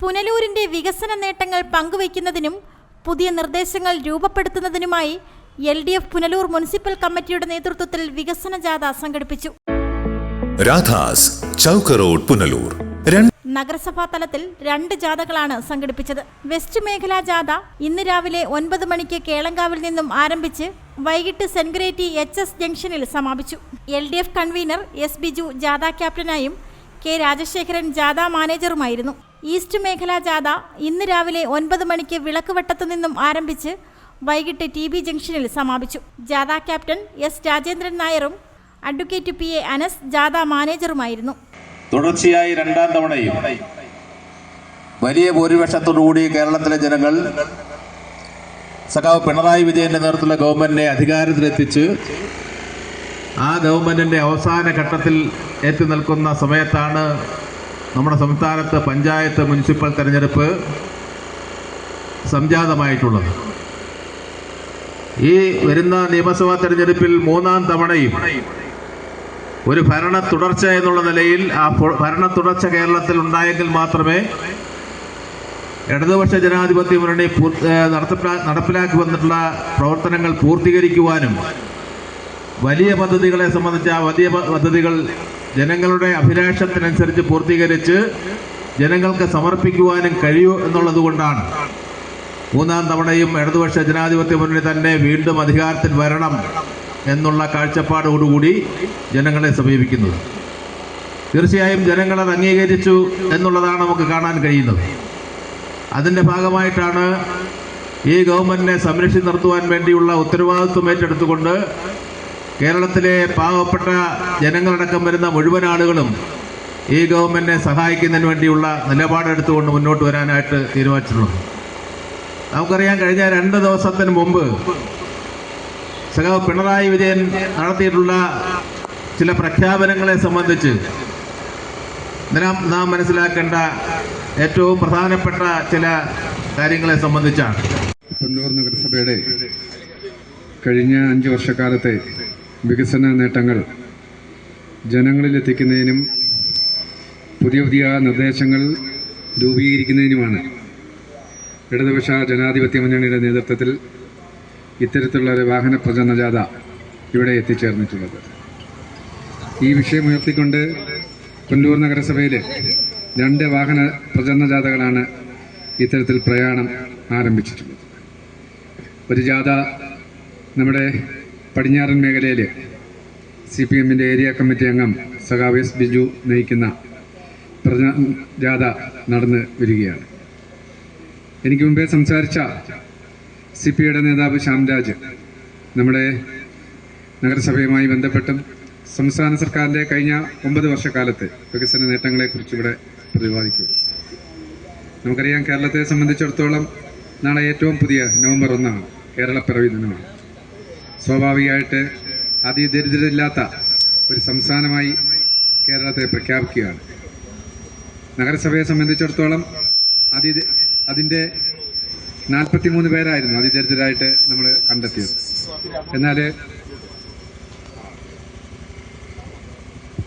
പുനലൂരിന്റെ വികസന നേട്ടങ്ങൾ പങ്കുവയ്ക്കുന്നതിനും പുതിയ നിർദ്ദേശങ്ങൾ രൂപപ്പെടുത്തുന്നതിനുമായി L D F Punalur municipal കമ്മിറ്റിയുടെ നേതൃത്വത്തിൽ വികസന ജാഥ സംഘടിപ്പിച്ചു. രാധാസ് ചൗക്ക് റോഡ് പുനലൂർ. നഗരസഭാ തലത്തിൽ രണ്ട് ജാഥകളാണ് സംഘടിപ്പിച്ചത്. വെസ്റ്റ് മേഖലാ ജാഥ ഇന്ന് രാവിലെ ഒൻപത് മണിക്ക് കേളങ്കാവിൽ നിന്നും ആരംഭിച്ച് വൈകിട്ട് സെൻഗ്രേറ്റി എച്ച് എസ് ജംഗ്ഷനിൽ സമാപിച്ചു. L D F convener S Biju ജാഥ ക്യാപ്റ്റനായും കെ രാജശേഖരൻ ജാഥ മാനേജറുമായിരുന്നു. ഈസ്റ്റ് മേഖലാ ജാഥ ഇന്ന് രാവിലെ ഒൻപത് മണിക്ക് വിളക്ക് വിളക്കുവട്ടത്തു നിന്നും ആരംഭിച്ച് വൈകിട്ട് ടി ബി ജംഗ്ഷനിൽ സമാപിച്ചു. ജാഥ ക്യാപ്റ്റൻ എസ് രാജേന്ദ്രൻ നായറും അഡ്വക്കേറ്റ് പി എ അനസ് ജാഥ മാനേജറുമായിരുന്നു. തുടർച്ചയായി രണ്ടാം തവണയും വലിയ ഭൂരിപക്ഷത്തോടുകൂടി കേരളത്തിലെ ജനങ്ങൾ സഖാവ് പിണറായി വിജയന്റെ നേതൃത്വത്തിലുള്ള ഗവൺമെന്റിനെ അധികാരത്തിലെത്തിച്ച് ആ ഗവൺമെന്റിന്റെ അവസാന ഘട്ടത്തിൽ എത്തി നിൽക്കുന്ന സമയത്താണ് നമ്മുടെ സംസ്ഥാനത്ത് പഞ്ചായത്ത് മുനിസിപ്പൽ തെരഞ്ഞെടുപ്പ് സംജാതമായിട്ടുള്ളത്. ഈ വരുന്ന നിയമസഭാ തെരഞ്ഞെടുപ്പിൽ മൂന്നാം തവണയും ഒരു ഭരണ തുടർച്ച എന്നുള്ള നിലയിൽ ആ ഭരണ തുടർച്ച കേരളത്തിൽ ഉണ്ടായെങ്കിൽ മാത്രമേ ഇടതുപക്ഷ ജനാധിപത്യ മുന്നണി നടപ്പിലാക്കി വന്നിട്ടുള്ള പ്രവർത്തനങ്ങൾ പൂർത്തീകരിക്കുവാനും വലിയ പദ്ധതികളെ സംബന്ധിച്ച് ആ വലിയ പദ്ധതികൾ ജനങ്ങളുടെ അഭിലാഷത്തിനനുസരിച്ച് പൂർത്തീകരിച്ച് ജനങ്ങൾക്ക് സമർപ്പിക്കുവാനും കഴിയൂ എന്നുള്ളത് കൊണ്ടാണ്. മൂന്നാം തവണയും ഇടതുപക്ഷ ജനാധിപത്യ മുന്നണി തന്നെ വീണ്ടും അധികാരത്തിൽ വരണം എന്നുള്ള കാഴ്ചപ്പാടോടുകൂടി ജനങ്ങളെ സമീപിക്കുന്നത്. തീർച്ചയായും ജനങ്ങളത് അംഗീകരിച്ചു എന്നുള്ളതാണ് നമുക്ക് കാണാൻ കഴിയുന്നത്. അതിന്റെ ഭാഗമായിട്ടാണ് ഈ ഗവൺമെന്റിനെ സംരക്ഷിച്ച് നിർത്തുവാൻ വേണ്ടിയുള്ള ഉത്തരവാദിത്വം ഏറ്റെടുത്തുകൊണ്ട് കേരളത്തിലെ പാവപ്പെട്ട ജനങ്ങളടക്കം വരുന്ന മുഴുവൻ ആളുകളും ഈ ഗവൺമെന്റിനെ സഹായിക്കുന്നതിന് വേണ്ടിയുള്ള നിലപാടെടുത്തുകൊണ്ട് മുന്നോട്ട് വരാനായിട്ട് തീരുമാനിച്ചിട്ടുള്ളത് നമുക്കറിയാം കഴിഞ്ഞ രണ്ട് ദിവസത്തിന് മുമ്പ് സഖാവ് പിണറായി വിജയൻ നടത്തിയിട്ടുള്ള ചില പ്രഖ്യാപനങ്ങളെ സംബന്ധിച്ച് നാം നാം മനസ്സിലാക്കേണ്ട ഏറ്റവും പ്രധാനപ്പെട്ട ചില കാര്യങ്ങളെ സംബന്ധിച്ചാണ്. കണ്ണൂർ നഗരസഭയുടെ കഴിഞ്ഞ അഞ്ച് വർഷക്കാലത്തെ വികസന നേട്ടങ്ങൾ ജനങ്ങളിലെത്തിക്കുന്നതിനും പുതിയ പുതിയ നിർദ്ദേശങ്ങൾ രൂപീകരിക്കുന്നതിനുമാണ് ഇടതുപക്ഷ ജനാധിപത്യ മുന്നണിയുടെ നേതൃത്വത്തിൽ ഇത്തരത്തിലുള്ള വാഹന പ്രചരണ ജാഥ ഇവിടെ എത്തിച്ചേർന്നിട്ടുള്ളത്. ഈ വിഷയം ഉയർത്തിക്കൊണ്ട് കൊല്ലൂർ നഗരസഭയിൽ രണ്ട് വാഹന പ്രചരണ ജാഥകളാണ് ഇത്തരത്തിൽ പ്രയാണം ആരംഭിച്ചിട്ടുള്ളത്. ഒരു ജാഥ നമ്മുടെ പടിഞ്ഞാറൻ മേഖലയിൽ സി പി എമ്മിന്റെ ഏരിയ കമ്മിറ്റി അംഗം സഖാവ് എസ് ബിജു നയിക്കുന്ന പ്രജാഥ നടന്ന് വരികയാണ്. എനിക്ക് മുമ്പേ സംസാരിച്ച സി പി ഐയുടെ നേതാവ് ശ്യാംരാജ് നമ്മുടെ നഗരസഭയുമായി ബന്ധപ്പെട്ടും സംസ്ഥാന സർക്കാരിന്റെ കഴിഞ്ഞ ഒമ്പത് വർഷക്കാലത്ത് വികസന നേട്ടങ്ങളെക്കുറിച്ച് ഇവിടെ പ്രതിപാദിക്കും നമുക്കറിയാം കേരളത്തെ സംബന്ധിച്ചിടത്തോളം നാളെ ഏറ്റവും പുതിയ നവംബർ ഒന്നാണ്. കേരളപ്പിറവി ദിനമാണ്. സ്വാഭാവികമായിട്ട് അതിദരിദ്രരില്ലാത്ത ഒരു സംസ്ഥാനമായി കേരളത്തെ പ്രഖ്യാപിക്കുകയാണ്. നഗരസഭയെ സംബന്ധിച്ചിടത്തോളം അതി അതിന്റെ നാൽപ്പത്തി മൂന്ന് പേരായിരുന്നു അതിദരിദ്രരായിട്ട് നമ്മൾ കണ്ടെത്തിയത്. എന്നാൽ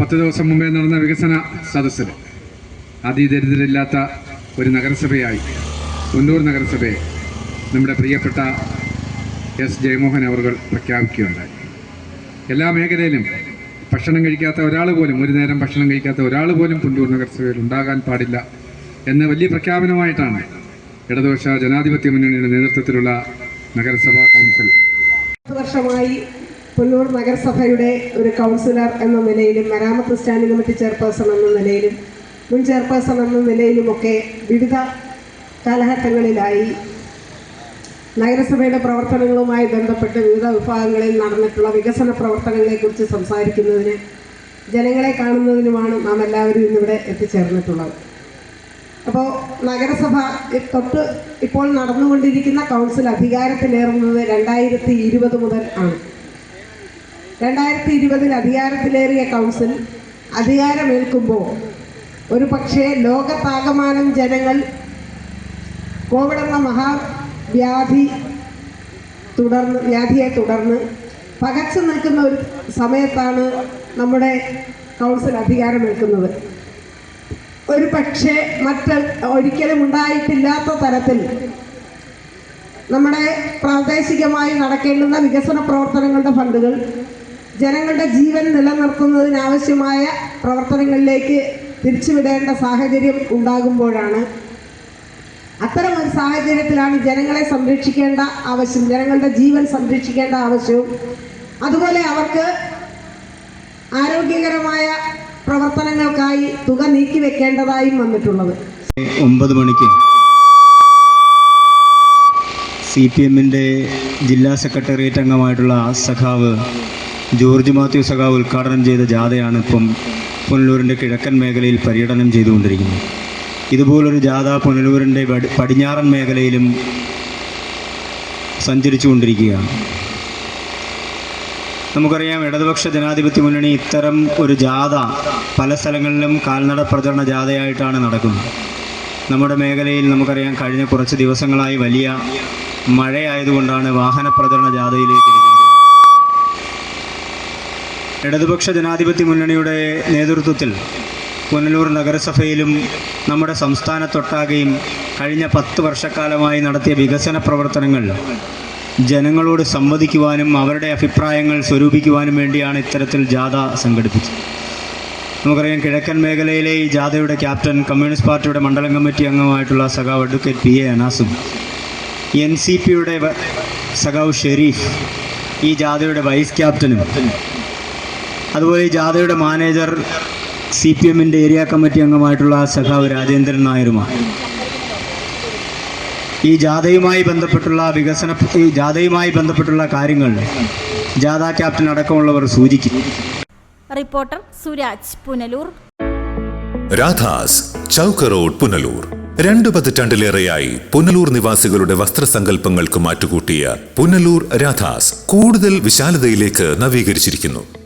പത്ത് ദിവസം മുമ്പേ നടന്ന വികസന സദസ്സിൽ അതിദരിദ്രരില്ലാത്ത ഒരു നഗരസഭയായി കുന്നൂർ നഗരസഭയെ നമ്മുടെ പ്രിയപ്പെട്ട എസ് ജയമോഹൻ അവർ പ്രഖ്യാപിക്കുകയുണ്ടായി. എല്ലാ മേഖലയിലും ഭക്ഷണം കഴിക്കാത്ത ഒരാൾ പോലും ഒരു നേരം ഭക്ഷണം കഴിക്കാത്ത ഒരാൾ പോലും കുണ്ടൂർ നഗരസഭയിൽ ഉണ്ടാകാൻ പാടില്ല എന്ന വലിയ പ്രഖ്യാപനമായിട്ടാണ് ഇടതുപക്ഷ ജനാധിപത്യ മുന്നണിയുടെ നേതൃത്വത്തിലുള്ള നഗരസഭാ കൗൺസിൽ. വർഷമായി പുന്നൂർ നഗരസഭയുടെ ഒരു കൗൺസിലർ എന്ന നിലയിലും മരാമത്ത് സ്റ്റാൻഡിംഗ് കമ്മിറ്റി ചെയർപേഴ്സൺ എന്ന നിലയിലും മുൻ ചെയർപേഴ്സൺ എന്ന നിലയിലുമൊക്കെ വിവിധ കാലഘട്ടങ്ങളിലായി നഗരസഭയുടെ പ്രവർത്തനങ്ങളുമായി ബന്ധപ്പെട്ട് വിവിധ വിഭാഗങ്ങളിൽ നടന്നിട്ടുള്ള വികസന പ്രവർത്തനങ്ങളെക്കുറിച്ച് സംസാരിക്കുന്നതിന് ജനങ്ങളെ കാണുന്നതിനുമാണ് നാം എല്ലാവരും ഇന്നിവിടെ എത്തിച്ചേർന്നിട്ടുള്ളത്. അപ്പോൾ നഗരസഭ തൊട്ട് ഇപ്പോൾ നടന്നുകൊണ്ടിരിക്കുന്ന കൗൺസിൽ അധികാരത്തിലേറുന്നത് രണ്ടായിരത്തി ഇരുപത് മുതൽ ആണ്. രണ്ടായിരത്തി ഇരുപതിൽ അധികാരത്തിലേറിയ കൗൺസിൽ അധികാരമേൽക്കുമ്പോൾ ഒരു പക്ഷേ ലോകത്താകമാനം ജനങ്ങൾ കോവിഡ് എന്ന മഹാവ്യാധി തുടർന്ന് വ്യാധിയെ തുടർന്ന് പകച്ചു നിൽക്കുന്ന ഒരു സമയത്താണ് നമ്മുടെ കൗൺസിൽ അധികാരം നിൽക്കുന്നത് ഒരു പക്ഷേ മറ്റ് ഒരിക്കലും ഉണ്ടായിട്ടില്ലാത്ത തരത്തിൽ നമ്മുടെ പ്രാദേശികമായി നടക്കേണ്ടുന്ന വികസന പ്രവർത്തനങ്ങളുടെ ഫണ്ടുകൾ ജനങ്ങളുടെ ജീവൻ നിലനിർത്തുന്നതിനാവശ്യമായ പ്രവർത്തനങ്ങളിലേക്ക് തിരിച്ചുവിടേണ്ട സാഹചര്യം ഉണ്ടാകുമ്പോഴാണ് അത്തരം ഒരു സാഹചര്യത്തിലാണ് ജനങ്ങളെ സംരക്ഷിക്കേണ്ട ആവശ്യം ജനങ്ങളുടെ ജീവൻ സംരക്ഷിക്കേണ്ട ആവശ്യവും. അതുപോലെ അവർക്ക് ആരോഗ്യകരമായ പ്രവർത്തനങ്ങൾക്കായി തുക നീക്കി വെക്കേണ്ടതായും വന്നിട്ടുള്ളത്. ഒമ്പത് മണിക്ക് സി പി എമ്മിന്റെ ജില്ലാ സെക്രട്ടേറിയറ്റ് അംഗമായിട്ടുള്ള സഖാവ് ജോർജ് മാത്യു സഖാവ് ഉദ്ഘാടനം ചെയ്ത ജാഥയാണ് ഇപ്പം പുനലൂരിന്റെ കിഴക്കൻ മേഖലയിൽ പര്യടനം ചെയ്തുകൊണ്ടിരിക്കുന്നത്. ഇതുപോലൊരു ജാഥ പുനലൂരിന്റെ പടിഞ്ഞാറൻ മേഖലയിലും സഞ്ചരിച്ചുകൊണ്ടിരിക്കുകയാണ് നമുക്കറിയാം ഇടതുപക്ഷ ജനാധിപത്യ മുന്നണി ഇത്തരം ഒരു ജാഥ പല സ്ഥലങ്ങളിലും കാൽനട പ്രചരണ ജാഥയായിട്ടാണ് നടക്കുന്നത്. നമ്മുടെ മേഖലയിൽ നമുക്കറിയാം കഴിഞ്ഞ കുറച്ച് ദിവസങ്ങളായി വലിയ മഴയായതുകൊണ്ടാണ് വാഹന പ്രചരണ ജാഥയിലേക്ക് ഇടതുപക്ഷ ജനാധിപത്യ മുന്നണിയുടെ നേതൃത്വത്തിൽ പുനലൂർ നഗരസഭയിലും നമ്മുടെ സംസ്ഥാനത്തൊട്ടാകെയും കഴിഞ്ഞ പത്ത് വർഷക്കാലമായി നടത്തിയ വികസന പ്രവർത്തനങ്ങൾ ജനങ്ങളോട് സംവദിക്കുവാനും അവരുടെ അഭിപ്രായങ്ങൾ സ്വരൂപിക്കുവാനും വേണ്ടിയാണ് ഇത്തരത്തിൽ ജാഥ സംഘടിപ്പിച്ചത്. നമുക്കറിയാം കിഴക്കൻ മേഖലയിലെ ഈ ജാഥയുടെ ക്യാപ്റ്റൻ കമ്മ്യൂണിസ്റ്റ് പാർട്ടിയുടെ മണ്ഡലം കമ്മിറ്റി അംഗമായിട്ടുള്ള സഖാവ് അഡ്വക്കേറ്റ് പി എ അനാസും എൻ സി പിയുടെ സഖാവ് ഷെരീഫ് ഈ ജാഥയുടെ വൈസ് ക്യാപ്റ്റനും അതുപോലെ ഈ ജാഥയുടെ മാനേജർ സി പി എമ്മിന്റെ ഏരിയ കമ്മിറ്റി അംഗമായിട്ടുള്ള സഖാവ് രാജേന്ദ്രൻ നായരുമാണ്. ഈ ജാഥയുമായി ബന്ധപ്പെട്ടുള്ള വികസന ഈ ജാഥയുമായി ബന്ധപ്പെട്ടുള്ള കാര്യങ്ങൾ ജാഥ ക്യാപ്റ്റൻ അടക്കമുള്ളവർ സൂചിക്കും. റിപ്പോർട്ടർ സുരാജ് പുനലൂർ. രാധാസ് ചൗക്ക് റോഡ് പുനലൂർ. രണ്ടു പതിറ്റാണ്ടിലേറെയായി പുനലൂർ നിവാസികളുടെ വസ്ത്രസങ്കല്പങ്ങൾക്ക് മാറ്റുകൂട്ടിയ പുനലൂർ രാധാസ് കൂടുതൽ വിശാലതയിലേക്ക് നവീകരിച്ചിരിക്കുന്നു.